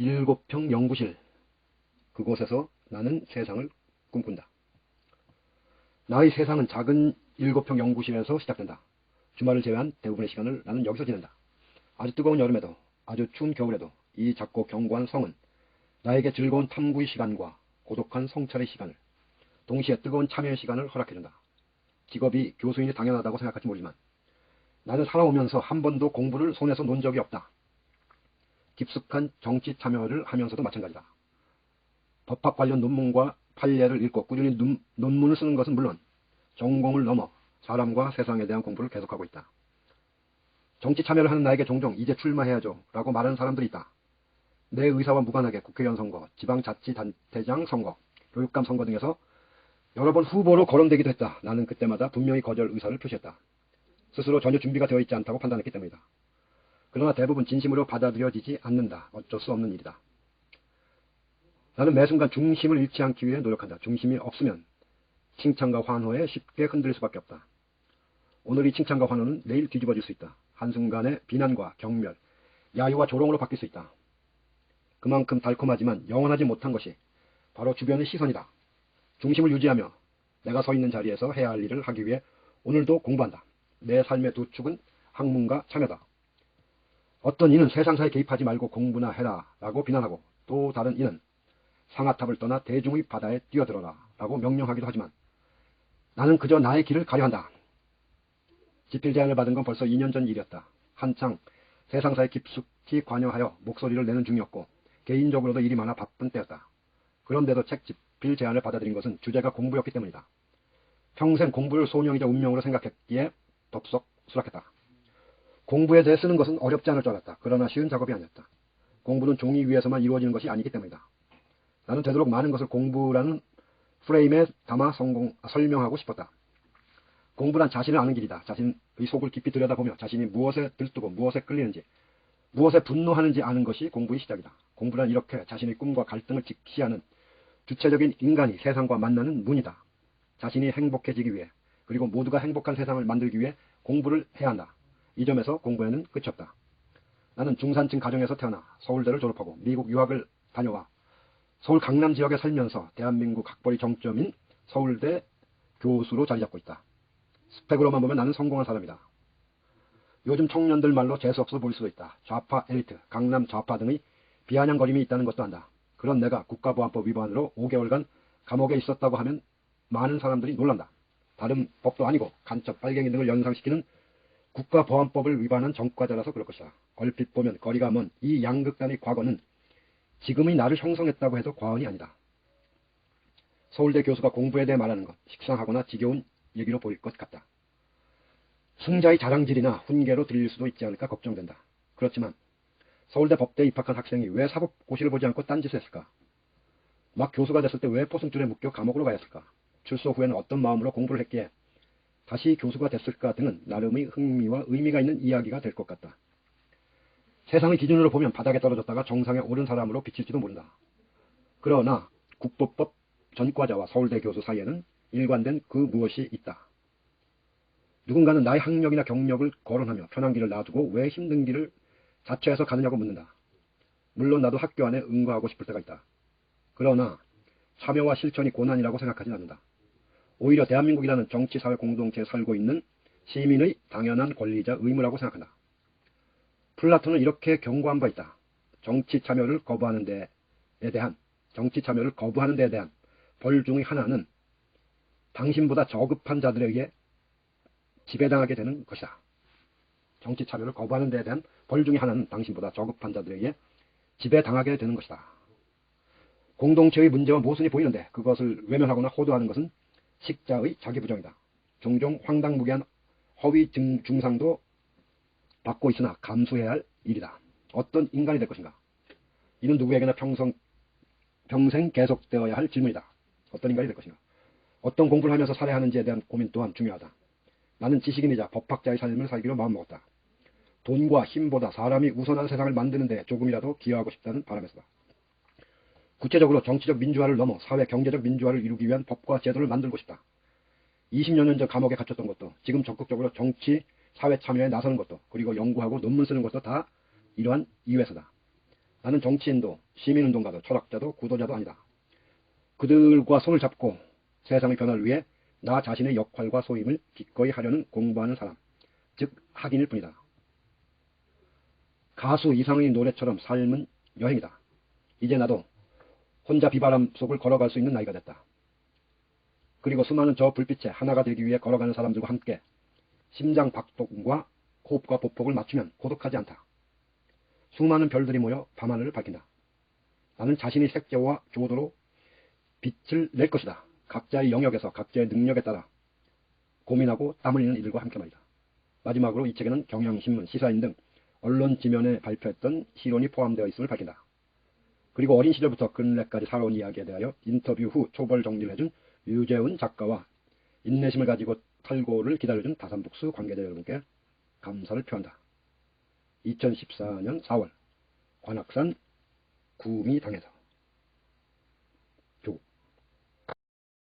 일곱 평 연구실 그곳에서 나는 세상을 꿈꾼다. 나의 세상은 작은 일곱 평 연구실에서 시작된다. 주말을 제외한 대부분의 시간을 나는 여기서 지낸다. 아주 뜨거운 여름에도 아주 추운 겨울에도 이 작고 견고한 성은 나에게 즐거운 탐구의 시간과 고독한 성찰의 시간을 동시에 뜨거운 참여의 시간을 허락해준다. 직업이 교수인이 당연하다고 생각할지 모르지만 나는 살아오면서 한 번도 공부를 손에서 논 적이 없다. 깊숙한 정치 참여를 하면서도 마찬가지다. 법학 관련 논문과 판례를 읽고 꾸준히 눈, 논문을 쓰는 것은 물론 전공을 넘어 사람과 세상에 대한 공부를 계속하고 있다. 정치 참여를 하는 나에게 종종 이제 출마해야죠 라고 말하는 사람들이 있다. 내 의사와 무관하게 국회의원 선거, 지방자치단체장 선거, 교육감 선거 등에서 여러 번 후보로 거론되기도 했다. 나는 그때마다 분명히 거절 의사를 표시했다. 스스로 전혀 준비가 되어 있지 않다고 판단했기 때문이다. 그러나 대부분 진심으로 받아들여지지 않는다. 어쩔 수 없는 일이다. 나는 매 순간 중심을 잃지 않기 위해 노력한다. 중심이 없으면 칭찬과 환호에 쉽게 흔들릴 수밖에 없다. 오늘 이 칭찬과 환호는 내일 뒤집어질 수 있다. 한순간에 비난과 경멸, 야유와 조롱으로 바뀔 수 있다. 그만큼 달콤하지만 영원하지 못한 것이 바로 주변의 시선이다. 중심을 유지하며 내가 서 있는 자리에서 해야 할 일을 하기 위해 오늘도 공부한다. 내 삶의 두 축은 학문과 참여다. 어떤 이는 세상사에 개입하지 말고 공부나 해라 라고 비난하고 또 다른 이는 상아탑을 떠나 대중의 바다에 뛰어들어라 라고 명령하기도 하지만 나는 그저 나의 길을 가려 한다. 지필 제안을 받은 건 벌써 2년 전 일이었다. 한창 세상사에 깊숙이 관여하여 목소리를 내는 중이었고 개인적으로도 일이 많아 바쁜 때였다. 그런데도 책 집필 제안을 받아들인 것은 주제가 공부였기 때문이다. 평생 공부를 소명이자 운명으로 생각했기에 덥석 수락했다. 공부에 대해 쓰는 것은 어렵지 않을 줄 알았다. 그러나 쉬운 작업이 아니었다. 공부는 종이 위에서만 이루어지는 것이 아니기 때문이다. 나는 되도록 많은 것을 공부라는 프레임에 담아 성공, 설명하고 싶었다. 공부란 자신을 아는 길이다. 자신의 속을 깊이 들여다보며 자신이 무엇에 들뜨고 무엇에 끌리는지, 무엇에 분노하는지 아는 것이 공부의 시작이다. 공부란 이렇게 자신의 꿈과 갈등을 직시하는 주체적인 인간이 세상과 만나는 문이다. 자신이 행복해지기 위해 그리고 모두가 행복한 세상을 만들기 위해 공부를 해야 한다. 이 점에서 공부에는 끝이 없다. 나는 중산층 가정에서 태어나 서울대를 졸업하고 미국 유학을 다녀와 서울 강남 지역에 살면서 대한민국 학벌이 정점인 서울대 교수로 자리 잡고 있다. 스펙으로만 보면 나는 성공한 사람이다. 요즘 청년들 말로 재수없어 보일 수도 있다. 좌파 엘리트, 강남 좌파 등의 비아냥거림이 있다는 것도 안다. 그런 내가 국가보안법 위반으로 5개월간 감옥에 있었다고 하면 많은 사람들이 놀란다. 다른 법도 아니고 간첩, 빨갱이 등을 연상시키는 국가보안법을 위반한 전과자라서 그럴 것이다. 얼핏 보면 거리가 먼 이 양극단의 과거는 지금의 나를 형성했다고 해도 과언이 아니다. 서울대 교수가 공부에 대해 말하는 것, 식상하거나 지겨운 얘기로 보일 것 같다. 승자의 자랑질이나 훈계로 들릴 수도 있지 않을까 걱정된다. 그렇지만 서울대 법대에 입학한 학생이 왜 사법고시를 보지 않고 딴짓을 했을까? 막 교수가 됐을 때 왜 포승줄에 묶여 감옥으로 가였을까? 출소 후에는 어떤 마음으로 공부를 했기에 다시 교수가 됐을까 등은 나름의 흥미와 의미가 있는 이야기가 될 것 같다. 세상의 기준으로 보면 바닥에 떨어졌다가 정상에 오른 사람으로 비칠지도 모른다. 그러나 국보법 전과자와 서울대 교수 사이에는 일관된 그 무엇이 있다. 누군가는 나의 학력이나 경력을 거론하며 편한 길을 놔두고 왜 힘든 길을 자처해서 가느냐고 묻는다. 물론 나도 학교 안에 응거하고 싶을 때가 있다. 그러나 참여와 실천이 고난이라고 생각하진 않는다. 오히려 대한민국이라는 정치사회 공동체에 살고 있는 시민의 당연한 권리이자 의무라고 생각한다. 플라톤은 이렇게 경고한 바 있다. 정치 참여를 거부하는 데에 대한 정치 참여를 거부하는 데에 대한 벌 중의 하나는 당신보다 저급한 자들에 의해 지배당하게 되는 것이다. 정치 참여를 거부하는 데에 대한 벌 중의 하나는 당신보다 저급한 자들에 의해 지배당하게 되는 것이다. 공동체의 문제와 모순이 보이는데 그것을 외면하거나 호도하는 것은 식자의 자기부정이다. 종종 황당무계한 허위 증, 중상도 받고 있으나 감수해야 할 일이다. 어떤 인간이 될 것인가? 이는 누구에게나 평생, 평생 계속되어야 할 질문이다. 어떤 인간이 될 것인가? 어떤 공부를 하면서 살아야 하는지에 대한 고민 또한 중요하다. 나는 지식인이자 법학자의 삶을 살기로 마음먹었다. 돈과 힘보다 사람이 우선한 세상을 만드는 데 조금이라도 기여하고 싶다는 바람에서다. 구체적으로 정치적 민주화를 넘어 사회 경제적 민주화를 이루기 위한 법과 제도를 만들고 싶다. 20여 년 전 감옥에 갇혔던 것도 지금 적극적으로 정치, 사회 참여에 나서는 것도 그리고 연구하고 논문 쓰는 것도 다 이러한 이유에서다. 나는 정치인도 시민운동가도 철학자도 구도자도 아니다. 그들과 손을 잡고 세상의 변화를 위해 나 자신의 역할과 소임을 기꺼이 하려는 공부하는 사람, 즉 학인일 뿐이다. 가수 이상의 노래처럼 삶은 여행이다. 이제 나도 혼자 비바람 속을 걸어갈 수 있는 나이가 됐다. 그리고 수많은 저 불빛에 하나가 되기 위해 걸어가는 사람들과 함께 심장 박동과 호흡과 보폭을 맞추면 고독하지 않다. 수많은 별들이 모여 밤하늘을 밝힌다. 나는 자신의 색재와 조도로 빛을 낼 것이다. 각자의 영역에서 각자의 능력에 따라 고민하고 땀 흘리는 이들과 함께 말이다. 마지막으로 이 책에는 경향신문, 시사인 등 언론 지면에 발표했던 시론이 포함되어 있음을 밝힌다. 그리고 어린 시절부터 근래까지 살아온 이야기에 대하여 인터뷰 후 초벌 정리를 해준 유재훈 작가와 인내심을 가지고 탈고를 기다려준 다산북스 관계자 여러분께 감사를 표한다. 2014년 4월 관악산 구미당에서